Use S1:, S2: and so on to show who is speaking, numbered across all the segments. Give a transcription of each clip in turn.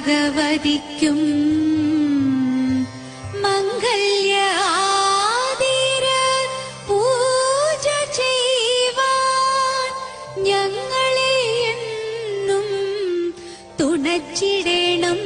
S1: ഭഗവതിക്കും ഞങ്ങളെ എന്നും തുണച്ചിടണം.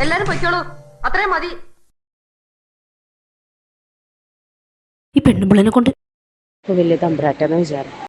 S2: എല്ലാരും പൊയ്ക്കോളൂ. അത്രയും മതി.
S3: ഈ പെണ്ണുമ്പിള്ളനെ കൊണ്ട്.
S4: വലിയ തമ്പ്രാറ്റെന്ന് വിചാരം.